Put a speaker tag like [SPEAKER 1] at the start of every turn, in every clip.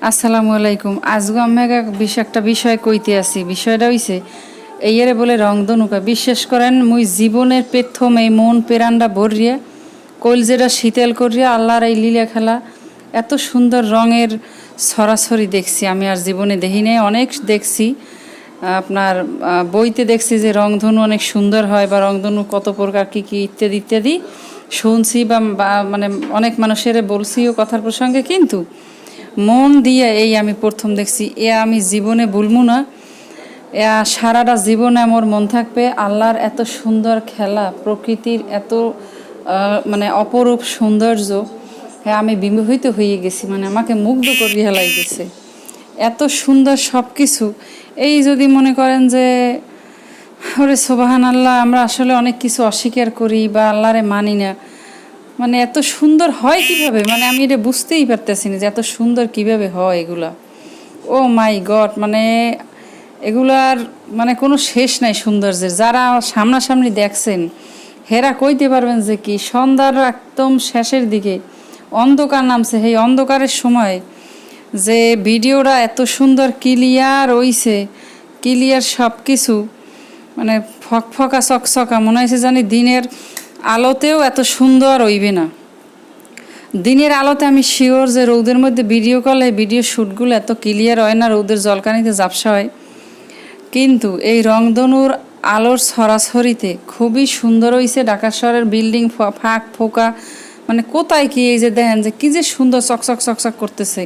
[SPEAKER 1] আসসালামু আলাইকুম। আজগো আমি এক বিশ একটা বিষয় কইতে আছি বিষয়টা হইছে, এইয়ারে বলে রংধনুকা বিশ্বাস করেন, মুই জীবনের প্রথম এই মন পেরান্ডা ভরিয়া, কলজেরা শীতল করিয়া আল্লাহর এই লীলা খেলা, এত সুন্দর রঙের সরাসরি দেখছি। আমি আর জীবনে দেখি নাই, অনেক দেখছি। আপনার বইতে দেখছি যে রংধনু অনেক সুন্দর হয় বা রংধনু কত প্রকার, কী কী ইত্যাদি ইত্যাদি। শুনছি বা- মানে অনেক মানুষের বলছিও কথার প্রসঙ্গে, কিন্তু মন দিয়ে এই আমি প্রথম দেখছি, এ আমি জীবনে ভুলবো না সারাটা জীবনে আমার মন থাকবে। আল্লাহর এত সুন্দর খেলা, প্রকৃতির এত মানে অপরূপ সৌন্দর্য হ্যাঁ আমি বিমোহিত হয়ে গেছি মানে আমাকে মুগ্ধ করিয়ে হেলাই গেছে এত সুন্দর সব কিছু এই যদি মনে করেন যে, ওরে সোবাহান আল্লাহ আমরা আসলে অনেক কিছু অস্বীকার করি বা আল্লাহরে মানি না মানে এত সুন্দর হয় কীভাবে? মানে আমি এটা বুঝতেই পারতেছি না যে এত সুন্দর কীভাবে হয় এগুলা। ও মাই গড মানে এগুলার মানে কোনো শেষ নাই সৌন্দর্যের। যারা সামনাসামনি দেখছেন, হেরা কইতে পারবেন যে কি সন্ধ্যার একদম শেষের দিকে অন্ধকার নামছে। সেই অন্ধকারের সময় যে ভিডিওটা এত সুন্দর ক্লিয়ার হইছে, ক্লিয়ার সব কিছু মানে ফকফকা চকচকা, মনে হয়েছে জানি দিনের আলোতেও এত সুন্দর হইবে না। দিনের আলোতে আমি শিওর যে রৌদের মধ্যে ভিডিও কলে ভিডিও শ্যুটগুলো এত ক্লিয়ার হয় না, রৌদের জলকানিতে জাপসা হয়। কিন্তু এই রংধনুর আলোর সরাসরিতে খুবই সুন্দর হয়েছে ঢাকা শহরের বিল্ডিং ফাঁক ফোকা। মানে কোথায় কি এই যে দেখেন যে কি যে সুন্দর চকচক চকচক করতেছে।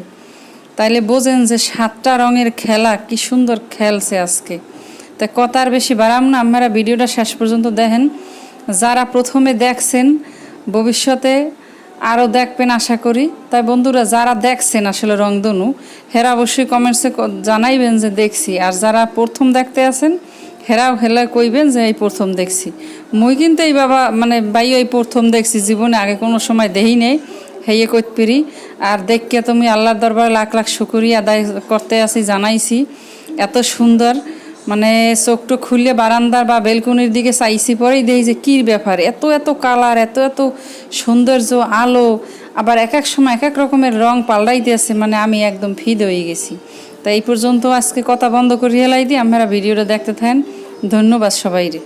[SPEAKER 1] তাইলে বোঝেন যে সাতটা রঙের খেলা, কি সুন্দর খেলছে আজকে। তা কথার বেশি বাড়াম না, আপনারা ভিডিওটা শেষ পর্যন্ত দেখেন। যারা প্রথমে দেখছেন, ভবিষ্যতে আরও দেখবেন আশা করি। তাই বন্ধুরা, যারা দেখছেন আসলে রংধনু, হেরা অবশ্যই কমেন্টসে জানাইবেন যে দেখছি। আর যারা প্রথম দেখতে আছেন, হেরাও হেলা কইবেন যে এই প্রথম দেখছি। মুই কিন্তু এই বাবা মানে বাই এই প্রথম দেখছি। জীবনে আগে কোনো সময় দেহি নেই। হেয়ে কইত পেরি আর দেখকে তুমি আল্লাহর দরবারে লাখ লাখ শুকুরি আদায় করতে আসি, জানাইছি। এত সুন্দর। মানে চোখটো খুললে বারান্দার বা বেলকনির দিকে চাইছি, পরেই দেখি যে কী ব্যাপার? এত এত কালার, এত এত সৌন্দর্য, আলো, আবার এক এক সময় এক এক রকমের রং পাল্টাইতে আছে মানে আমি একদম ফিদ হয়ে গেছি। তাই এই পর্যন্ত আজকে কথা বন্ধ করে হেলাই দিই আপনারা ভিডিওটা দেখতে থাকেন। ধন্যবাদ সবাইরে।